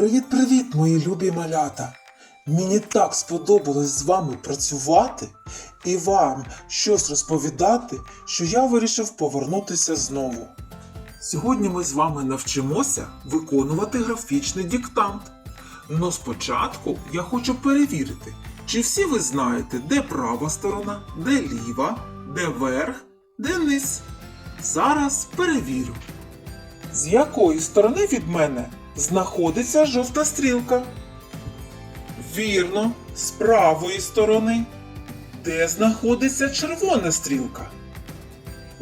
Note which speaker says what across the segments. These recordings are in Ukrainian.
Speaker 1: Привіт-привіт, мої любі малята! Мені так сподобалось з вами працювати і вам щось розповідати, що я вирішив повернутися знову. Сьогодні ми з вами навчимося виконувати графічний диктант. Но спочатку я хочу перевірити, чи всі ви знаєте, де права сторона, де ліва, де верх, де низ. Зараз перевірю. З якої сторони від мене знаходиться жовта стрілка? Вірно, з правої сторони. Де знаходиться червона стрілка?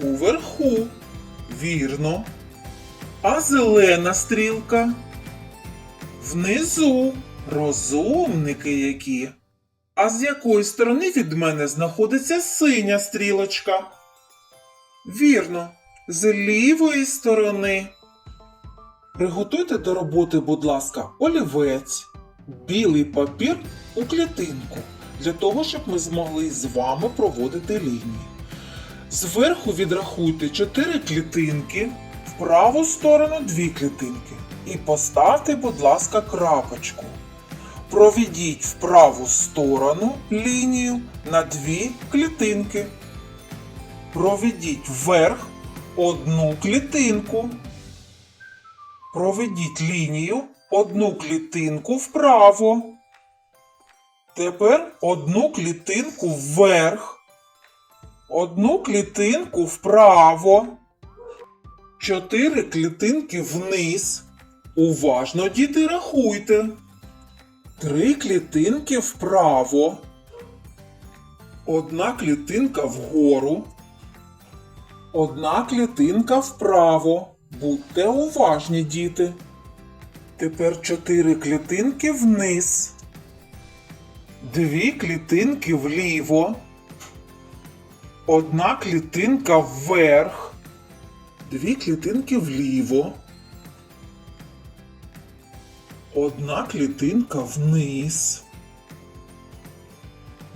Speaker 1: Уверху. Вірно. А зелена стрілка? Внизу. Розумники які. А з якої сторони від мене знаходиться синя стрілочка? Вірно, з лівої сторони. Приготуйте до роботи, будь ласка, олівець, білий папір у клітинку, для того, щоб ми змогли з вами проводити лінії. Зверху відрахуйте 4 клітинки, в праву сторону 2 клітинки. І поставте, будь ласка, крапочку. Проведіть в праву сторону лінію на 2 клітинки. Проведіть вверх одну клітинку. Проведіть лінію одну клітинку вправо. Тепер одну клітинку вверх. Одну клітинку вправо. Чотири клітинки вниз. Уважно, діти, рахуйте. Три клітинки вправо. Одна клітинка вгору. Одна клітинка вправо. Будьте уважні, діти. Тепер чотири клітинки вниз. Дві клітинки вліво. Одна клітинка вверх. Дві клітинки вліво. Одна клітинка вниз.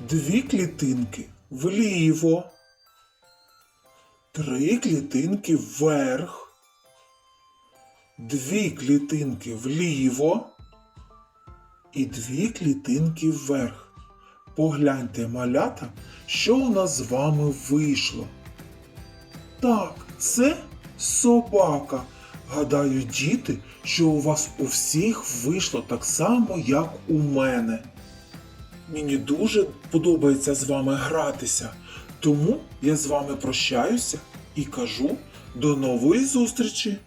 Speaker 1: Дві клітинки вліво. Три клітинки вверх. Дві клітинки вліво. І дві клітинки вверх. Погляньте, малята, що у нас з вами вийшло. Так, це собака. Гадаю, діти, що у вас у всіх вийшло так само, як у мене. Мені дуже подобається з вами гратися, тому я з вами прощаюся і кажу до нової зустрічі!